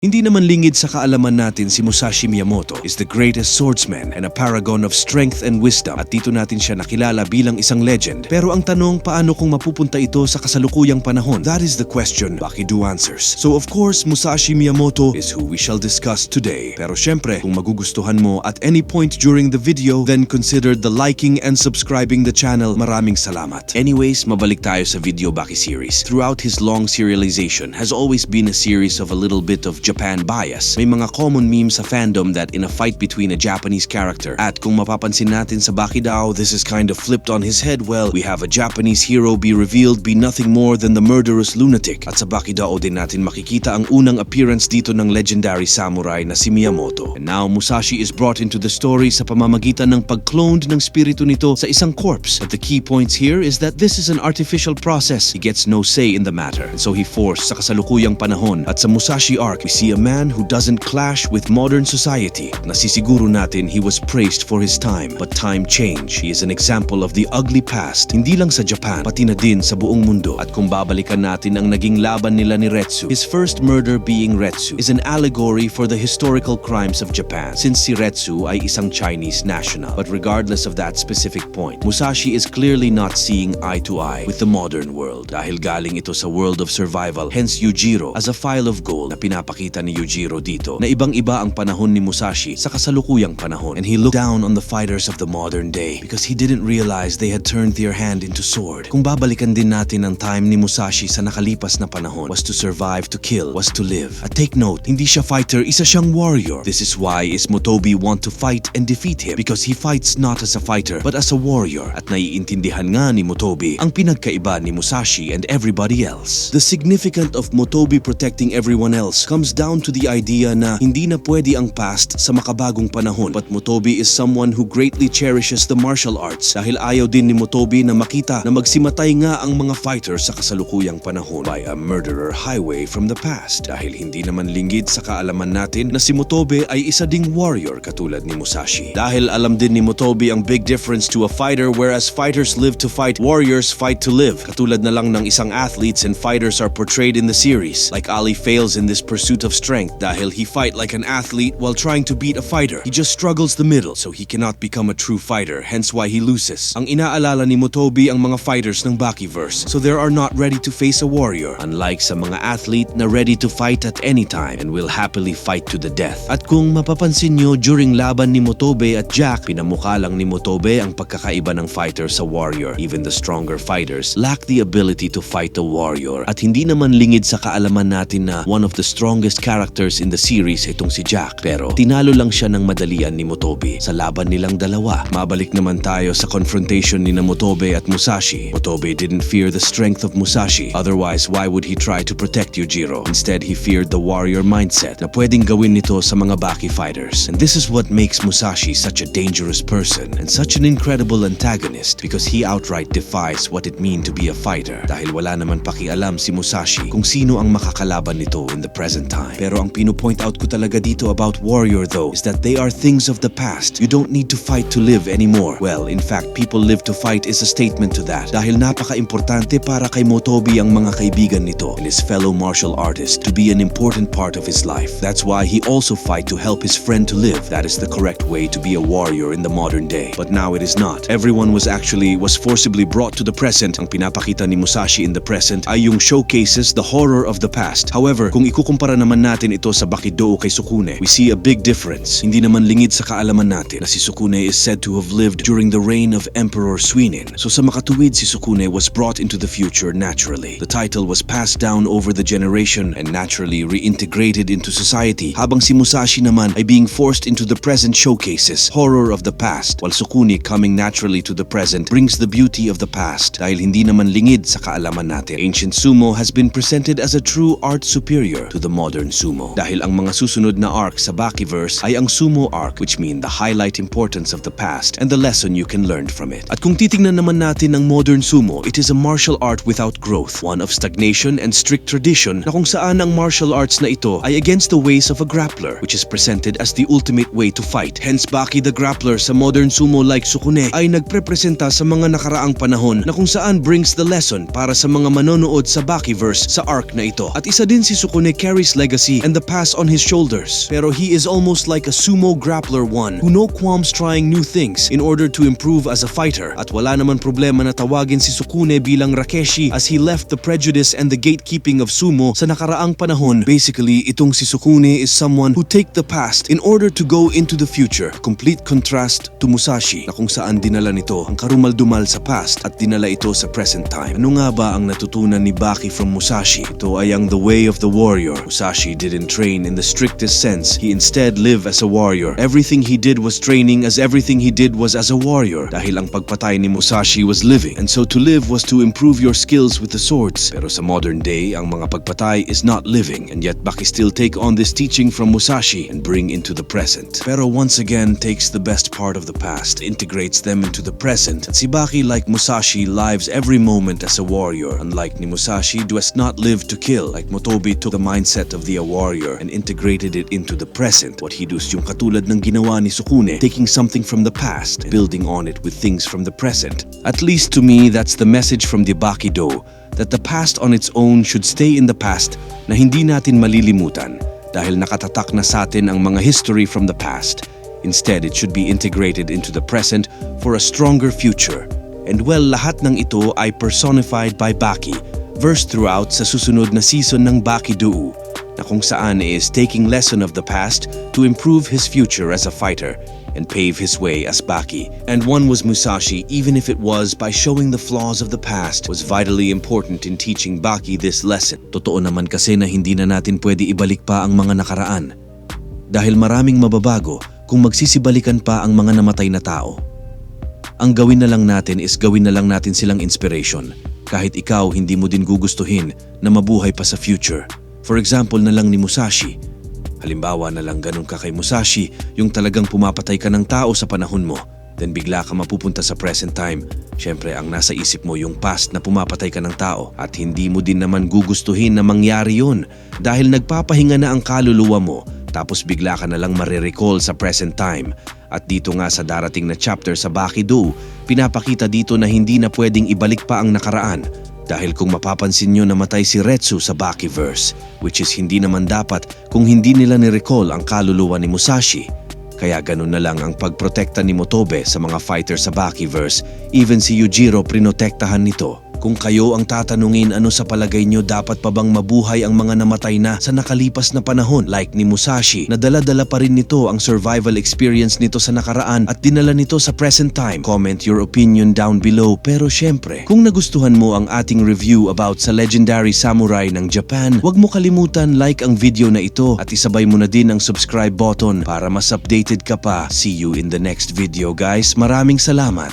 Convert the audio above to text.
Hindi naman lingid sa kaalaman natin si Musashi Miyamoto is the greatest swordsman and a paragon of strength and wisdom at dito natin siya nakilala bilang isang legend. Pero ang tanong paano kung mapupunta ito sa kasalukuyang panahon? That is the question Bakidu answers. So of course, Musashi Miyamoto is who we shall discuss today. Pero syempre, kung magugustuhan mo at any point during the video, then consider the liking and subscribing the channel. Maraming salamat. Anyways, mabalik tayo sa video Baki series. Throughout his long serialization has always been a series of a little bit of Japan bias. May mga common memes sa fandom that in a fight between a Japanese character at kung mapapansin natin sa Bakidao, this is kind of flipped on his head. Well, we have a Japanese hero be revealed be nothing more than the murderous lunatic. At sa Bakidao din natin makikita ang unang appearance dito ng legendary samurai na si Miyamoto. And now Musashi is brought into the story sa pamamagitan ng pag-cloned ng spiritu nito sa isang corpse. But the key points here is that this is an artificial process. He gets no say in the matter. And so he forced sa kasalukuyang panahon. At sa Musashi arc, we see a man who doesn't clash with modern society. Nasisiguro natin he was praised for his time. But time change. He is an example of the ugly past. Hindi lang sa Japan, pati na din sa buong mundo. At kung babalikan natin ang naging laban nila ni Retsu, his first murder being Retsu is an allegory for the historical crimes of Japan. Since si Retsu ay isang Chinese national. But regardless of that specific point, Musashi is clearly not seeing eye to eye with the modern world. Dahil galing ito sa world of survival, hence Yujiro as a file of gold na pinapakita ni Yujiro dito na ibang-iba ang panahon ni Musashi sa kasalukuyang panahon. And he looked down on the fighters of the modern day because he didn't realize they had turned their hand into sword. Kung babalikan din natin ang time ni Musashi sa nakalipas na panahon was to survive, to kill, was to live. At take note, hindi siya fighter, isa siyang warrior. This is why is Motobi want to fight and defeat him because he fights not as a fighter but as a warrior. At naiintindihan nga ni Motobi ang pinagkaiba ni Musashi and everybody else. The significance of Motobi protecting everyone else comes down to the idea na hindi na pwede ang past sa makabagong panahon but Motobi is someone who greatly cherishes the martial arts dahil ayaw din ni Motobi na makita na magsimatay nga ang mga fighters sa kasalukuyang panahon by a murderer highway from the past dahil hindi naman linggid sa kaalaman natin na si Motobe ay isa ding warrior katulad ni Musashi. Dahil alam din ni Motobi ang big difference to a fighter whereas fighters live to fight, warriors fight to live. Katulad na lang ng isang athletes and fighters are portrayed in the series. Like Ali fails in this pursuit of strength dahil he fight like an athlete while trying to beat a fighter. He just struggles the middle so he cannot become a true fighter hence why he loses. Ang inaalala ni Motobi ang mga fighters ng Bakiverse so they are not ready to face a warrior unlike sa mga athlete na ready to fight at any time and will happily fight to the death. At kung mapapansin nyo during laban ni Motobe at Jack, pinamukha lang ni Motobe ang pagkakaiba ng fighter sa warrior. Even the stronger fighters lack the ability to fight the warrior. At hindi naman lingid sa kaalaman natin na one of the strongest characters in the series itong si Jack. Pero tinalo lang siya ng madalian ni Motobe sa laban nilang dalawa. Mabalik naman tayo sa confrontation ni na Motobe at Musashi. Motobe didn't fear the strength of Musashi. Otherwise, why would he try to protect Yujiro? Instead, he feared the warrior mindset na pwedeng gawin nito sa mga Baki fighters. And this is what makes Musashi such a dangerous person and such an incredible antagonist because he outright defies what it mean to be a fighter dahil wala naman pakialam si Musashi kung sino ang makakalaban nito in the present time. Pero ang pino-point out ko talaga dito about warrior though is that they are things of the past. You don't need to fight to live anymore. Well, in fact, people live to fight is a statement to that dahil napaka-importante para kay Motobi ang mga kaibigan nito and his fellow martial artist to be an important part of his life. That's why he also fight to help his friend to live. That is the correct way to be a warrior in the modern day. But now it is not. Everyone was actually was forcibly brought to the present. Ang pinapakita ni Musashi in the present ay yung showcases the horror of the past. However, kung ikukumpara naman natin ito sa Bakidou kay Sukune, we see a big difference. Hindi naman lingid sa kaalaman natin na si Sukune is said to have lived during the reign of Emperor Suinin. So sa makatuwid si Sukune was brought into the future naturally. The title was passed down over the generation and naturally reintegrated into society habang si Musashi naman ay being forced into the present showcases horror of the past while Sukune coming naturally to the present brings the beauty of the past dahil hindi naman lingid sa kaalaman natin. Ancient sumo has been presented as a true art superior to the modern sumo dahil ang mga susunod na arc sa Bakiverse ay ang sumo arc which mean the highlight importance of the past and the lesson you can learn from it. At kung titingnan naman natin ang modern sumo, it is a martial art without growth, one of stagnation and strict tradition na kung saan ang martial arts na ito ay against the ways of a grappler which is presented as the ultimate way to fight. Hence Baki the grappler sa modern sumo like Sukune ay nagprepresenta sa mga nakaraang panahon na kung saan brings the lesson para sa mga manonood sa Bakiverse sa arc na ito. At isa din si Sukune carries legacy legacy and the past on his shoulders. Pero he is almost like a sumo grappler one who no qualms trying new things in order to improve as a fighter at wala naman problema na tawagin si Sukune bilang Rakeshi as he left the prejudice and the gatekeeping of sumo sa nakaraang panahon. Basically, itong si Sukune is someone who take the past in order to go into the future. Complete contrast to Musashi na kung saan dinala nito ang karumaldumal sa past at dinala ito sa present time. Ano nga ba ang natutunan ni Baki from Musashi? Ito ay ang the way of the warrior. Musashi didn't train in the strictest sense. He instead lived as a warrior. Everything he did was training as everything he did was as a warrior dahil ang pagpatay ni Musashi was living. And so to live was to improve your skills with the swords. Pero sa modern day, ang mga pagpatay is not living and yet Baki still take on this teaching from Musashi and bring into the present. Pero once again takes the best part of the past, integrates them into the present. At si Baki like Musashi lives every moment as a warrior. Unlike ni Musashi, does not live to kill. Like Motobi took the mindset of the a warrior and integrated it into the present. What he does yung katulad ng ginawa ni Sukune, taking something from the past, building on it with things from the present. At least to me, that's the message from the Bakido, that the past on its own should stay in the past na hindi natin malilimutan dahil nakatatak na sa atin ang mga history from the past. Instead, it should be integrated into the present for a stronger future. And well, lahat ng ito ay personified by Baki, versed throughout sa susunod na season ng Baki Duu, na kung saan is taking lesson of the past to improve his future as a fighter and pave his way as Baki. And one was Musashi, even if it was by showing the flaws of the past, was vitally important in teaching Baki this lesson. Totoo naman kasi na hindi na natin pwede ibalik pa ang mga nakaraan. Dahil maraming mababago kung magsisibalikan pa ang mga namatay na tao. Ang gawin na lang natin is gawin na lang natin silang inspiration. Kahit ikaw hindi mo din gugustuhin na mabuhay pa sa future. For example na lang ni Musashi. Halimbawa na lang ganun ka kay Musashi, yung talagang pumapatay ka ng tao sa panahon mo. Then bigla ka mapupunta sa present time. Siyempre ang nasa isip mo yung past na pumapatay ka ng tao at hindi mo din naman gugustuhin na mangyari yun dahil nagpapahinga na ang kaluluwa mo tapos bigla ka na lang marirecall sa present time. At dito nga sa darating na chapter sa Bakido, pinapakita dito na hindi na pwedeng ibalik pa ang nakaraan dahil kung mapapansin nyo namatay si Retsu sa Bakiverse which is hindi naman dapat kung hindi nila ni-recall ang kaluluwa ni Musashi. Kaya ganun na lang ang pagprotekta ni Motobe sa mga fighter sa Bakiverse, even si Yujiro prinotektahan nito. Kung kayo ang tatanungin ano sa palagay nyo dapat pa bang mabuhay ang mga namatay na sa nakalipas na panahon like ni Musashi na dala-dala pa rin nito ang survival experience nito sa nakaraan at dinala nito sa present time. Comment your opinion down below pero syempre kung nagustuhan mo ang ating review about sa legendary samurai ng Japan, huwag mo kalimutan like ang video na ito at isabay mo na din ang subscribe button para mas updated ka pa. See you in the next video guys. Maraming salamat.